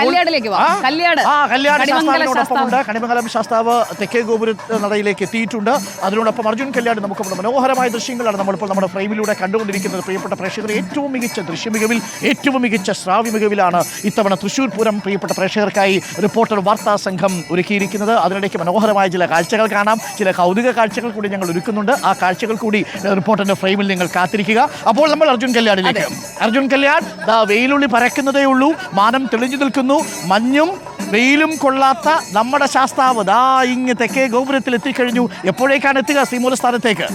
കല്യാടിലേക്ക് കണിമംഗലം ശാസ്താവ്. തെക്കേ ഗോപുര നടയിലേക്ക് എത്തിയിട്ടുണ്ട്. അതിനോടൊപ്പം അർജുൻ കല്യാട് നമുക്ക് മനോഹരമായ ദൃശ്യങ്ങളാണ് നമ്മളിപ്പോൾ നമ്മുടെ ഫ്രെയിമിലൂടെ കണ്ടുകൊണ്ടിരിക്കുന്നത്. പ്രിയപ്പെട്ട പ്രേക്ഷകർ ഏറ്റവും മികച്ച ദൃശ്യ മികവിൽ ഏറ്റവും മികച്ച ശ്രാവ്യ മികവിലാണ് ഇത്തവണ തൃശ്ശൂർ പൂരം പ്രിയപ്പെട്ട പ്രേക്ഷകർക്കായി റിപ്പോർട്ടർ വാർത്താ സംഘം ഒരുക്കിയിരിക്കുന്നത്. അതിനിടയ്ക്ക് മനോഹരമായ ചില കാഴ്ചകൾ കാണാം. ചില കൗതുക കാഴ്ചകൾ കൂടി ഞങ്ങൾ ഒരുക്കുന്നുണ്ട്. ആ കാഴ്ചകൾ കൂടി റിപ്പോർട്ടറിന്റെ ഫ്രെയിമിൽ നിങ്ങൾ കാത്തിരിക്കുക. അപ്പോൾ നമ്മൾ അർജുൻ കല്യാണിലേക്ക് അർജുൻ കല്യാൺ വെയിലുള്ളി പരക്കുന്നതേ ഉള്ളൂ. മാനം തെളിഞ്ഞു നിൽക്കുന്നു. മഞ്ഞും വെയിലും കൊള്ളാത്ത നമ്മുടെ ശാസ്താവ് ദാ ഇങ്ങ് തെക്കേ ഗോപുരത്തിൽ എത്തിക്കഴിഞ്ഞു എപ്പോഴേക്കാണ് എത്തുക ശ്രീമൂലസ്ഥാനത്തേക്ക്?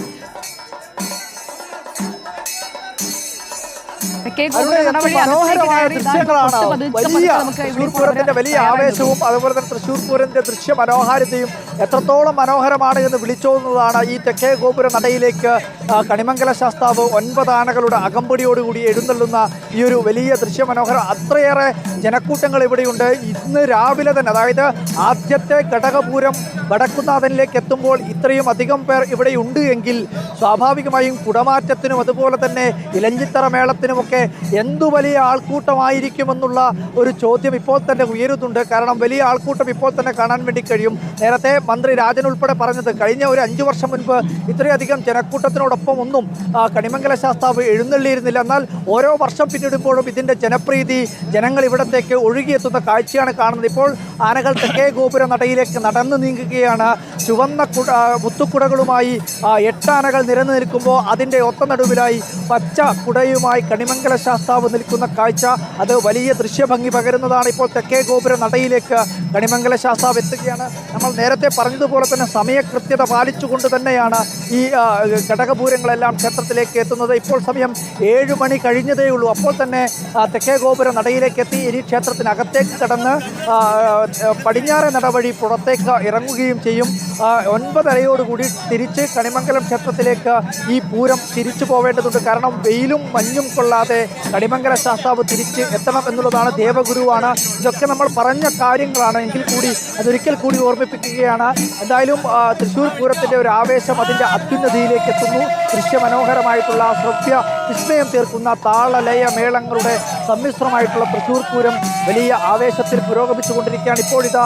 പൂരത്തിന്റെ വലിയ ആവേശവും അതുപോലെ തന്നെ തൃശ്ശൂർ പൂരത്തിന്റെ ദൃശ്യ മനോഹാരിതയും എത്രത്തോളം മനോഹരമാണ് എന്ന് വിളിച്ചോതുന്നതാണ് ഈ തെക്കേ ഗോപുര നടയിലേക്ക് കണിമംഗല ശാസ്താവ് ഒൻപത് ആനകളുടെ അകമ്പടിയോടുകൂടി എഴുന്നള്ളുന്ന ഈ ഒരു വലിയ ദൃശ്യ മനോഹരം അത്രയേറെ ജനക്കൂട്ടങ്ങൾ ഇവിടെയുണ്ട്. ഇന്ന് രാവിലെ തന്നെ അതായത് ആദ്യത്തെ ഘടകപൂരം വടക്കുന്നാഥനിലേക്ക് എത്തുമ്പോൾ ഇത്രയും അധികം പേർ ഇവിടെയുണ്ട് എങ്കിൽ സ്വാഭാവികമായും കുടമാറ്റത്തിനും അതുപോലെ തന്നെ ഇലഞ്ചിത്തറ മേളത്തിനുമൊക്കെ എന്തു വലിയ ആൾക്കൂട്ടമായിരിക്കുമെന്നുള്ള ഒരു ചോദ്യം ഇപ്പോൾ തന്നെ ഉയരുന്നുണ്ട്. കാരണം വലിയ ആൾക്കൂട്ടം ഇപ്പോൾ തന്നെ കാണാൻ വേണ്ടി കഴിയും. നേരത്തെ മന്ത്രി രാജൻ ഉൾപ്പെടെ പറഞ്ഞത് കഴിഞ്ഞ ഒരു അഞ്ചു വർഷം മുൻപ് ഇത്രയധികം ജനക്കൂട്ടത്തിനോടൊപ്പം ഒന്നും കണിമംഗല ശാസ്താവ് എഴുന്നള്ളിയിരുന്നില്ല. എന്നാൽ ഓരോ വർഷം പിന്നിടുമ്പോഴും ഇതിന്റെ ജനപ്രീതി ജനങ്ങൾ ഇവിടത്തേക്ക് ഒഴുകിയെത്തുന്ന കാഴ്ചയാണ് കാണുന്നത്. ഇപ്പോൾ ആനകൾ തെക്കേ ഗോപുര നടയിലേക്ക് നടന്നു നീങ്ങുകയാണ്. ചുവന്ന മുത്തുക്കുടകളുമായി എട്ടാനകൾ നിരന്നു നിൽക്കുമ്പോൾ അതിന്റെ ഒത്ത നടുവിലായി പച്ച കുടയുമായി കണിമംഗല ശാസ്താവ് നിൽക്കുന്ന കാഴ്ച അത് വലിയ ദൃശ്യഭംഗി പകരുന്നതാണ് ഇപ്പോൾ തെക്കേ ഗോപുര നടയിലേക്ക് കണിമംഗല ശാസ്താവ് എത്തുകയാണ്. നമ്മൾ നേരത്തെ പറഞ്ഞതുപോലെ തന്നെ സമയകൃത്യത പാലിച്ചുകൊണ്ട് തന്നെയാണ് ഈ ഘടകപൂരങ്ങളെല്ലാം ക്ഷേത്രത്തിലേക്ക് എത്തുന്നത്. ഇപ്പോൾ സമയം ഏഴ് മണി കഴിഞ്ഞതേ ഉള്ളൂ. അപ്പോൾ തന്നെ തെക്കേ ഗോപുര നടയിലേക്ക് എത്തി. ഇനി ക്ഷേത്രത്തിനകത്തേക്ക് കടന്ന് പടിഞ്ഞാറെ നടവഴി പുറത്തേക്ക് ഇറങ്ങുകയും ചെയ്യും. ഒൻപതരയോടുകൂടി തിരിച്ച് കണിമംഗലം ക്ഷേത്രത്തിലേക്ക് ഈ പൂരം തിരിച്ചു പോവേണ്ടതുണ്ട്. കാരണം വെയിലും മഞ്ഞും കൊള്ളാതെ കണിമംഗല ശാസ്താവ് തിരിച്ച് എത്തണം എന്നുള്ളതാണ് ദേവഗുരുവാണ്. ഇതൊക്കെ നമ്മൾ പറഞ്ഞ കാര്യങ്ങളാണ് എങ്കിൽ കൂടി അതൊരിക്കൽ കൂടി ഓർമ്മിപ്പിക്കുകയാണ്. എന്തായാലും തൃശ്ശൂർ പൂരത്തിന്റെ ഒരു ആവേശം അതിന്റെ അത്യുന്നതിയിലേക്ക് എത്തുന്നു. ദൃശ്യമനോഹരമായിട്ടുള്ള ശ്രവ്യ വിസ്മയം തീർക്കുന്ന താളലയ മേളങ്ങളുടെ സമ്മിശ്രമായിട്ടുള്ള തൃശ്ശൂർ പൂരം വലിയ ആവേശത്തിൽ പുരോഗമിച്ചുകൊണ്ടിരിക്കുകയാണ്. ഇപ്പോൾ ഇതാ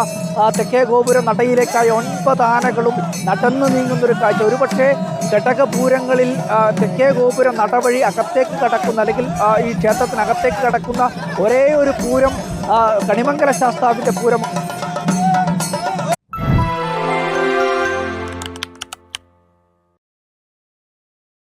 തെക്കേ ഗോപുരം നടയിലേക്കായി ഒൻപത് ആനകളും നടന്നു നീങ്ങുന്നൊരു കാഴ്ച. ഒരുപക്ഷെ ഘടകപൂരങ്ങളിൽ തെക്കേ ഗോപുരം നടവഴി അകത്തേക്ക് കടക്കുന്ന അല്ലെങ്കിൽ ഈ ക്ഷേത്രത്തിനകത്തേക്ക് കടക്കുന്ന ഒരേ ഒരു പൂരം കണിമംഗല ശാസ്താവിന്റെ പൂരം